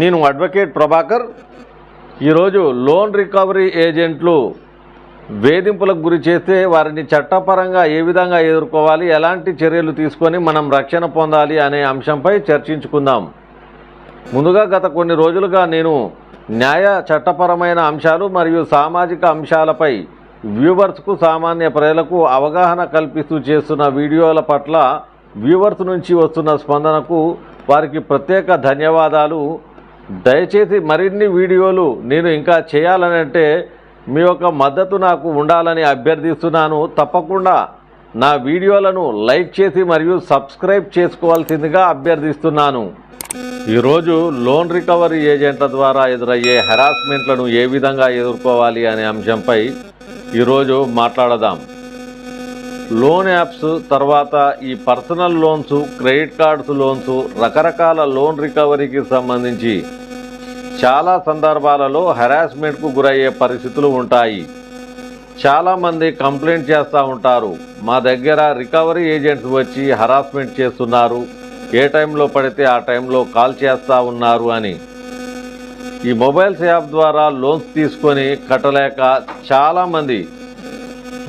నేను అడ్వకేట్ ప్రభాకర్. ఈరోజు loan recovery ఏజెంట్లు వేధింపులకు గురి చేస్తే వారిని చట్టపరంగా ఏ విధంగా ఎదుర్కోవాలి ఎలాంటి చర్యలు తీసుకొని మనం రక్షణ పొందాలి అనే అంశంపై చర్చించుకుందాం. ముందుగా గత కొన్ని రోజులుగా నేను న్యాయ చట్టపరమైన అంశాలు మరియు సామాజిక అంశాలపై వ్యూవర్స్కు సామాన్య ప్రజలకు అవగాహన కల్పిస్తూ చేస్తున్న వీడియోల పట్ల వ్యూవర్స్ నుంచి వస్తున్న స్పందనకు వారికి ప్రత్యేక ధన్యవాదాలు. దయచేసి మరిన్ని వీడియోలు నేను ఇంకా చేయాలని అంటే మీ యొక్క మద్దతు నాకు ఉండాలని అభ్యర్థిస్తున్నాను. తప్పకుండా నా వీడియోలను లైక్ చేసి మరియు సబ్స్క్రైబ్ చేసుకోవాల్సిందిగా అభ్యర్థిస్తున్నాను. ఈరోజు లోన్ రికవరీ ఏజెంట్ల ద్వారా ఎదురయ్యే హెరాస్మెంట్లను ఏ విధంగా ఎదుర్కోవాలి అనే అంశంపై ఈరోజు మాట్లాడదాం. లోన్ యాప్స్ తర్వాత ఈ personal loans credit cards loans రకరకాల లోన్ రికవరీకి సంబంధించి చాలా సందర్భాలలో హెరాస్మెంట్కు గురయ్యే పరిస్థితులు ఉంటాయి. చాలామంది కంప్లైంట్ చేస్తూ ఉంటారు. మా దగ్గర రికవరీ ఏజెంట్స్ వచ్చి హరాస్మెంట్ చేస్తున్నారు. ఏ టైంలో పడితే ఆ టైంలో కాల్ చేస్తూ ఉన్నారు అని. ఈ మొబైల్స్ యాప్ ద్వారా లోన్స్ తీసుకొని కట్టలేక చాలామంది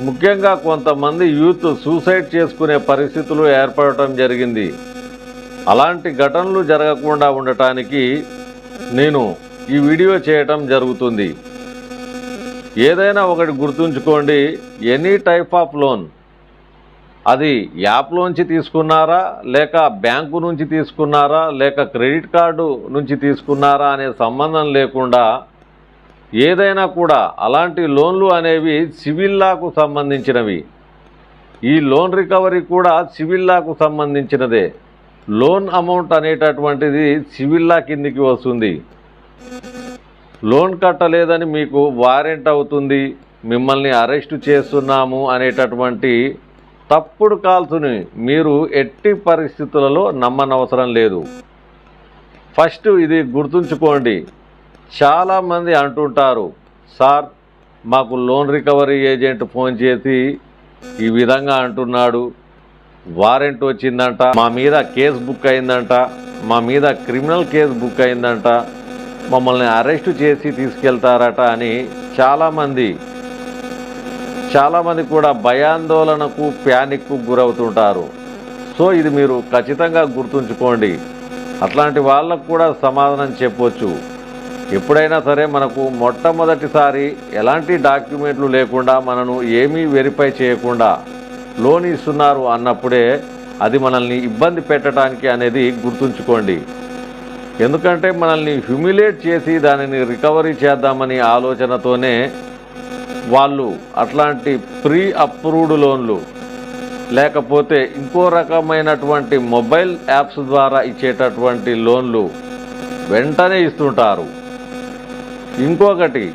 ముఖ్యంగా కొంతమంది యూత్ సూసైడ్ చేసుకునే పరిస్థితులు ఏర్పడటం జరిగింది. అలాంటి ఘటనలు జరగకుండా ఉండటానికి నేను ఈ వీడియో చేయటం జరుగుతుంది. ఏదైనా ఒకటి గుర్తుంచుకోండి ఎనీ టైప్ ఆఫ్ లోన్ అది యాప్లోంచి తీసుకున్నారా లేక బ్యాంకు నుంచి తీసుకున్నారా లేక క్రెడిట్ కార్డు నుంచి తీసుకున్నారా అనే సంబంధం లేకుండా ఏదైనా కూడా అలాంటి లోన్లు అనేవి సివిల్లాకు సంబంధించినవి. ఈ లోన్ రికవరీ కూడా సివిల్లాకు సంబంధించినదే. లోన్ అమౌంట్ అనేటటువంటిది సివిల్లా కిందికి వస్తుంది. లోన్ కట్టలేదని మీకు వారెంట్ అవుతుంది. మిమ్మల్ని అరెస్టు చేస్తున్నాము అనేటటువంటి తప్పుడు కాల్స్ని మీరు ఎట్టి పరిస్థితులలో నమ్మనవసరం లేదు. ఫస్ట్ ఇది గుర్తుంచుకోండి. చాలామంది అంటుంటారు సార్ మాకు లోన్ రికవరీ ఏజెంట్ ఫోన్ చేసి ఈ విధంగా అంటున్నాడు. వారెంట్ వచ్చిందంట మా మీద కేసు బుక్ అయిందంట మా మీద క్రిమినల్ కేసు బుక్ అయిందంట మమ్మల్ని అరెస్ట్ చేసి తీసుకెళ్తారట అని చాలామంది చాలామంది కూడా భయాందోళనకు ప్యానిక్కు గురవుతుంటారు. సో ఇది మీరు ఖచ్చితంగా గుర్తుంచుకోండి. అట్లాంటి వాళ్ళకు కూడా సమాధానం చెప్పొచ్చు. ఎప్పుడైనా సరే మనకు మొట్టమొదటిసారి ఎలాంటి డాక్యుమెంట్లు లేకుండా మనను ఏమీ వెరిఫై చేయకుండా లోన్ ఇస్తున్నారు అన్నప్పుడే అది మనల్ని ఇబ్బంది పెట్టడానికి అనేది గుర్తుంచుకోండి. ఎందుకంటే మనల్ని హ్యూమిలేట్ చేసి దానిని రికవరీ చేద్దామని ఆలోచనతోనే వాళ్ళు అట్లాంటి ప్రీ అప్రూవ్డ్ లోన్లు లేకపోతే ఇంకో రకమైనటువంటి మొబైల్ యాప్స్ ద్వారా ఇచ్చేటటువంటి లోన్లు వెంటనే ఇస్తుంటారు. ఇంకొకటి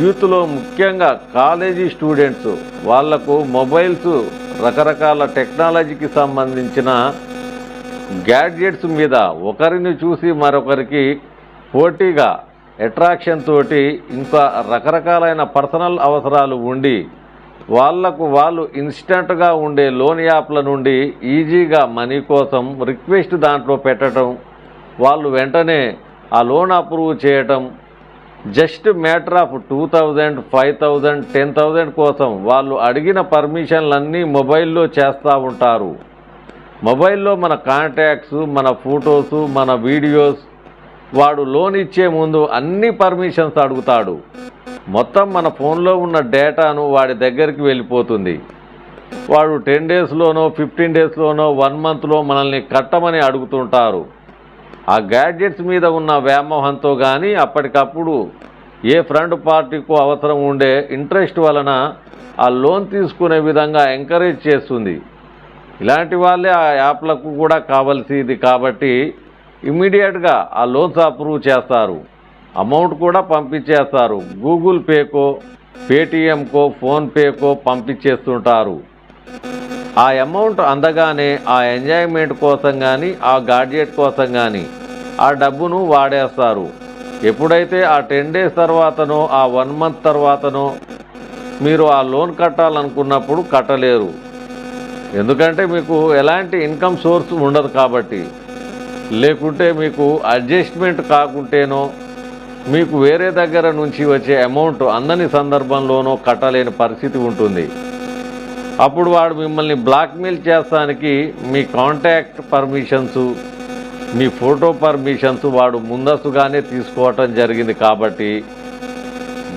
యూత్లో ముఖ్యంగా కాలేజీ స్టూడెంట్స్ వాళ్ళకు మొబైల్స్ రకరకాల టెక్నాలజీకి సంబంధించిన గ్యాడ్జెట్స్ మీద ఒకరిని చూసి మరొకరికి పోటీగా అట్రాక్షన్ తోటి ఇంకా రకరకాలైన పర్సనల్ అవసరాలు ఉండి వాళ్ళకు వాళ్ళు ఇన్స్టెంట్గా ఉండే లోన్ యాప్ల నుండి ఈజీగా మనీ కోసం రిక్వెస్ట్ దాంట్లో పెట్టడం వాళ్ళు వెంటనే ఆ లోన్ అప్రూవ్ చేయటం just matter of two thousand five thousand ten thousand కోసం వాళ్ళు అడిగిన పర్మిషన్లన్నీ మొబైల్లో చేస్తూ ఉంటారు. మొబైల్లో మన కాంటాక్ట్స్ మన ఫొటోస్ మన వీడియోస్ వాడు లోన్ ఇచ్చే ముందు అన్ని పర్మిషన్స్ అడుగుతాడు. మొత్తం మన ఫోన్లో ఉన్న డేటాను వాడి దగ్గరికి వెళ్ళిపోతుంది. వాడు టెన్ డేస్లోనో ఫిఫ్టీన్ డేస్లోనో వన్ మంత్లో మనల్ని కట్టమని అడుగుతుంటారు. ఆ గ్యాడ్జెట్స్ మీద ఉన్న వ్యామోహంతో కానీ అప్పటికప్పుడు ఏ ఫ్రంట్ పార్టీకు అవసరం ఉండే ఇంట్రెస్ట్ వలన ఆ లోన్ తీసుకునే విధంగా ఎంకరేజ్ చేస్తుంది. ఇలాంటి వాళ్ళే ఆ యాప్లకు కూడా కావాల్సింది కాబట్టి ఇమ్మీడియట్గా ఆ లోన్స్ అప్రూవ్ చేస్తారు. అమౌంట్ కూడా పంపించేస్తారు. గూగుల్ పేకో పేటిఎంకో ఫోన్పేకో పంపించేస్తుంటారు. ఆ అమౌంట్ అందగానే ఆ ఎంజాయ్మెంట్ కోసం కానీ ఆ గాడ్జెట్ కోసం కానీ ఆ డబ్బును వాడేస్తారు. ఎప్పుడైతే ఆ టెన్ డేస్ తర్వాతనో ఆ వన్ మంత్ తర్వాతనో మీరు ఆ లోన్ కట్టాలనుకున్నప్పుడు కట్టలేరు. ఎందుకంటే మీకు ఎలాంటి ఇన్కమ్ సోర్స్ ఉండదు కాబట్టి. లేకుంటే మీకు అడ్జస్ట్మెంట్ కాకుంటేనో మీకు వేరే దగ్గర నుంచి వచ్చే అమౌంట్ అందని సందర్భంలోనో కట్టలేని పరిస్థితి ఉంటుంది. అప్పుడు వాడు మిమ్మల్ని బ్లాక్మెయిల్ చేస్తానికి మీ కాంటాక్ట్ పర్మిషన్స్ మీ ఫోటో పర్మిషన్స్ వాడు ముందస్తుగానే తీసుకోవటం జరిగింది కాబట్టి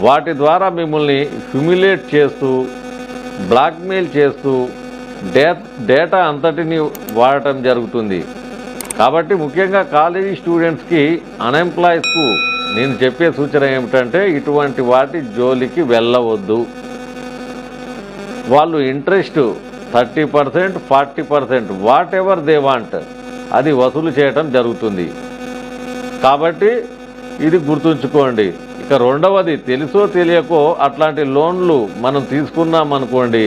వాటి ద్వారా మిమ్మల్ని హ్యూమిలేట్ చేస్తూ బ్లాక్మెయిల్ చేస్తూ డే డేటా అంతటిని వాడటం జరుగుతుంది. కాబట్టి ముఖ్యంగా కాలేజీ స్టూడెంట్స్కి అన్ఎంప్లాయీస్కు నేను చెప్పే సూచన ఏమిటంటే ఇటువంటి వాటి జోలికి వెళ్ళవద్దు. వాళ్ళు interest thirty percent forty percent whatever they want అది వసూలు చేయటం జరుగుతుంది. కాబట్టి ఇది గుర్తుంచుకోండి. ఇక రెండవది తెలుసో తెలియకో అట్లాంటి లోన్లు మనం తీసుకున్నాం అనుకోండి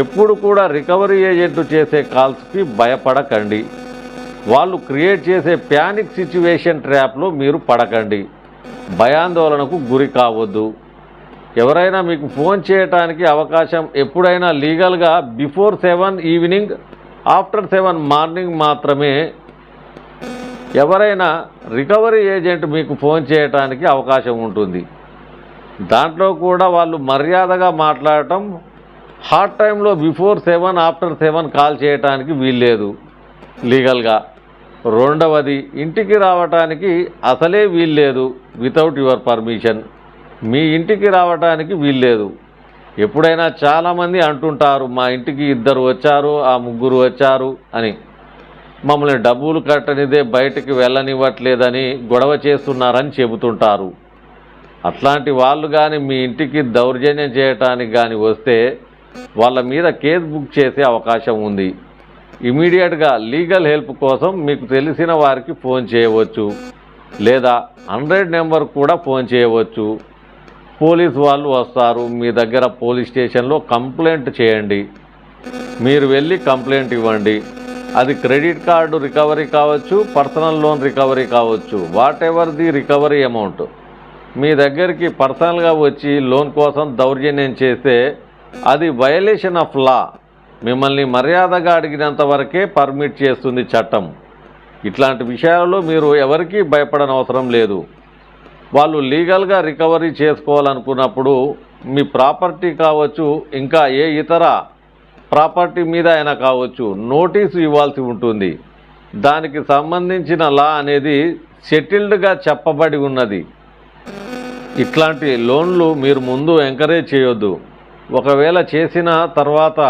ఎప్పుడు కూడా రికవరీ ఏజెంట్ చేసే కాల్స్కి భయపడకండి. వాళ్ళు క్రియేట్ చేసే ప్యానిక్ సిచ్యువేషన్ ట్రాప్లో మీరు పడకండి. భయాందోళనకు గురి కావద్దు. ఎవరైనా మీకు ఫోన్ చేయటానికి అవకాశం ఎప్పుడైనా లీగల్గా before seven evening after seven morning మాత్రమే ఎవరైనా రికవరీ ఏజెంట్ మీకు ఫోన్ చేయటానికి అవకాశం ఉంటుంది. దాంట్లో కూడా వాళ్ళు మర్యాదగా మాట్లాడటం హాట్ టైంలో before seven after seven call చేయటానికి వీల్లేదు లీగల్గా. రెండవది ఇంటికి రావటానికి అసలే వీల్లేదు వితౌట్ యువర్ పర్మిషన్. మీ ఇంటికి రావడానికి వీల్లేదు. ఎప్పుడైనా చాలామంది అంటుంటారు మా ఇంటికి ఇద్దరు వచ్చారు ఆ ముగ్గురు వచ్చారు అని. మమ్మల్ని డబ్బులు కట్టనిదే బయటికి వెళ్ళనివ్వట్లేదని గొడవ చేస్తున్నారని చెబుతుంటారు. అట్లాంటి వాళ్ళు కానీ మీ ఇంటికి దౌర్జన్యం చేయటానికి కానీ వస్తే వాళ్ళ మీద కేసు బుక్ చేసే అవకాశం ఉంది. ఇమీడియట్గా లీగల్ హెల్ప్ కోసం మీకు తెలిసిన వారికి ఫోన్ చేయవచ్చు. లేదా హండ్రెడ్ నెంబర్ కూడా ఫోన్ చేయవచ్చు. పోలీస్ వాళ్ళు వస్తారు మీ దగ్గర పోలీస్ స్టేషన్లో కంప్లైంట్ చేయండి. మీరు వెళ్ళి కంప్లైంట్ ఇవ్వండి. అది క్రెడిట్ కార్డు రికవరీ కావచ్చు పర్సనల్ లోన్ రికవరీ కావచ్చు whatever the recovery amount. మీ దగ్గరికి పర్సనల్గా వచ్చి లోన్ కోసం దౌర్జన్యం చేస్తే అది వయలేషన్ ఆఫ్ లా. మిమ్మల్ని మర్యాదగా అడిగినంత వరకే పర్మిట్ చేస్తుంది చట్టం. ఇట్లాంటి విషయాల్లో మీరు ఎవరికీ భయపడనవసరం లేదు. వాళ్ళు లీగల్గా రికవరీ చేసుకోవాలనుకున్నప్పుడు మీ ప్రాపర్టీ కావచ్చు ఇంకా ఏ ఇతర ప్రాపర్టీ మీద అయినా కావచ్చు నోటీసు ఇవ్వాల్సి ఉంటుంది. దానికి సంబంధించిన లా అనేది సెటిల్డ్గా చెప్పబడి ఉన్నది. ఇట్లాంటి లోన్లు మీరు ముందు ఎంకరేజ్ చేయొద్దు. ఒకవేళ చేసిన తర్వాత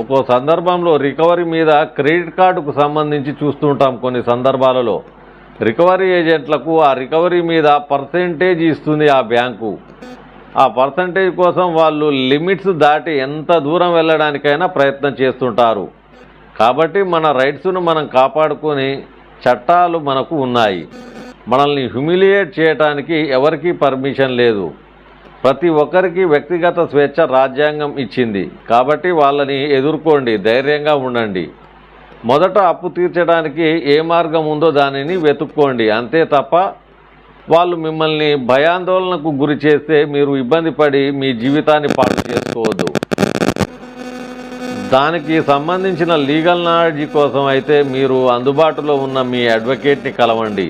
ఒక్కో సందర్భంలో రికవరీ మీద క్రెడిట్ కార్డుకు సంబంధించి చూస్తుంటాం కొన్ని సందర్భాలలో. రికవరీ ఏజెంట్లకు ఆ రికవరీ మీద పర్సెంటేజ్ ఇస్తుంది ఆ బ్యాంకు. ఆ పర్సంటేజ్ కోసం వాళ్ళు లిమిట్స్ దాటి ఎంత దూరం వెళ్ళడానికైనా ప్రయత్నం చేస్తుంటారు. కాబట్టి మన రైట్స్ను మనం కాపాడుకొని చట్టాలు మనకు ఉన్నాయి. మనల్ని హ్యూమిలియేట్ చేయటానికి ఎవరికీ పర్మిషన్ లేదు. ప్రతి ఒక్కరికి వ్యక్తిగత స్వేచ్ఛ రాజ్యాంగం ఇచ్చింది. కాబట్టి వాళ్ళని ఎదుర్కోండి ధైర్యంగా ఉండండి. మొదట అప్పు తీర్చడానికి ఏ మార్గం ఉందో దానిని వెతుక్కోండి. అంతే తప్ప వాళ్ళు మిమ్మల్ని భయాందోళనకు గురి చేస్తే మీరు ఇబ్బంది పడి మీ జీవితాన్ని పాడు చేసుకోవద్దు. దానికి సంబంధించిన లీగల్ నాలెడ్జ్ కోసం అయితే మీరు అందుబాటులో ఉన్న మీ అడ్వకేట్ని కలవండి.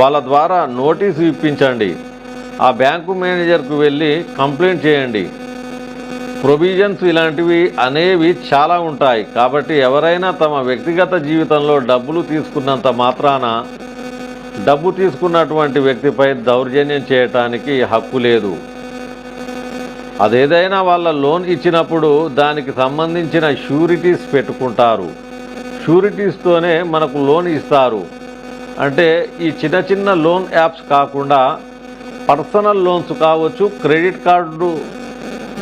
వాళ్ళ ద్వారా నోటీసు ఇప్పించండి. ఆ బ్యాంకు మేనేజర్కు వెళ్ళి కంప్లైంట్ చేయండి. ప్రొవిజన్స్ ఇలాంటివి అనేవి చాలా ఉంటాయి. కాబట్టి ఎవరైనా తమ వ్యక్తిగత జీవితంలో డబ్బులు తీసుకున్నంత మాత్రాన డబ్బు తీసుకున్నటువంటి వ్యక్తిపై దౌర్జన్యం చేయటానికి హక్కు లేదు. అదేదైనా వాళ్ళ లోన్ ఇచ్చినప్పుడు దానికి సంబంధించిన షూరిటీస్ పెట్టుకుంటారు. షూరిటీస్తోనే మనకు లోన్ ఇస్తారు. అంటే ఈ చిన్న చిన్న లోన్ యాప్స్ కాకుండా పర్సనల్ లోన్స్ కావచ్చు క్రెడిట్ కార్డు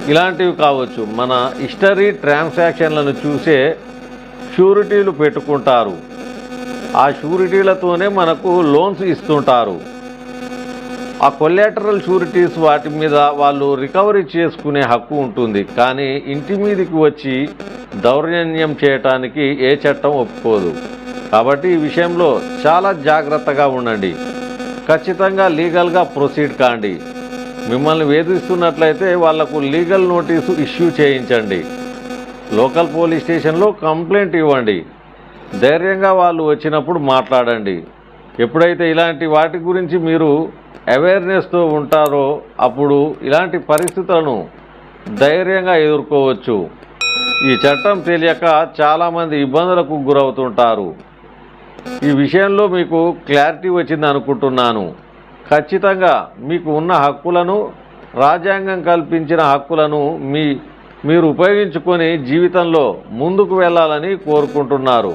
ఇలాంటివి కావచ్చు. మన హిస్టరీ ట్రాన్సాక్షన్లను చూసే షూరిటీలు పెట్టుకుంటారు. ఆ షూరిటీలతోనే మనకు లోన్స్ ఇస్తుంటారు. ఆ కొల్లాటరల్ షూరిటీస్ వాటి మీద వాళ్ళు రికవరీ చేసుకునే హక్కు ఉంటుంది. కానీ ఇంటి మీదకి వచ్చి దౌర్జన్యం చేయటానికి ఏ చట్టం ఒప్పుకోదు. కాబట్టి ఈ విషయంలో చాలా జాగ్రత్తగా ఉండండి. ఖచ్చితంగా లీగల్గా ప్రొసీడ్ కాండి. మిమ్మల్ని వేధిస్తున్నట్లయితే వాళ్ళకు లీగల్ నోటీసు ఇష్యూ చేయించండి. లోకల్ పోలీస్ స్టేషన్లో కంప్లైంట్ ఇవ్వండి. ధైర్యంగా వాళ్ళు వచ్చినప్పుడు మాట్లాడండి. ఎప్పుడైతే ఇలాంటి వాటి గురించి మీరు అవేర్నెస్తో ఉంటారో అప్పుడు ఇలాంటి పరిస్థితులను ధైర్యంగా ఎదుర్కోవచ్చు. ఈ చట్టం తెలియక చాలామంది ఇబ్బందులకు గురవుతుంటారు. ఈ విషయంలో మీకు క్లారిటీ వచ్చింది అనుకుంటున్నాను ఖచ్చితంగా మీకు ఉన్న హక్కులను రాజ్యాంగం కల్పించిన హక్కులను మీ మీరు ఉపయోగించుకొని జీవితంలో ముందుకు వెళ్ళాలని కోరుకుంటున్నారు.